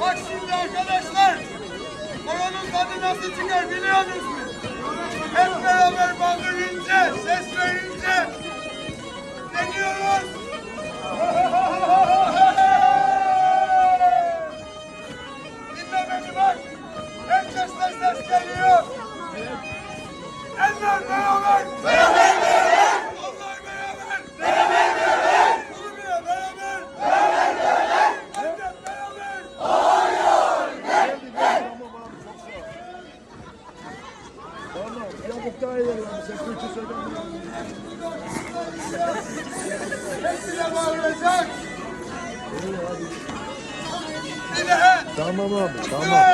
Bak şimdi arkadaşlar, koronun tadı nasıl çıkar biliyor musunuz? Yamuk daha iyi yani. Sen kötü söyleme. Hepsine bağıracak. Tamam abi. Tamam.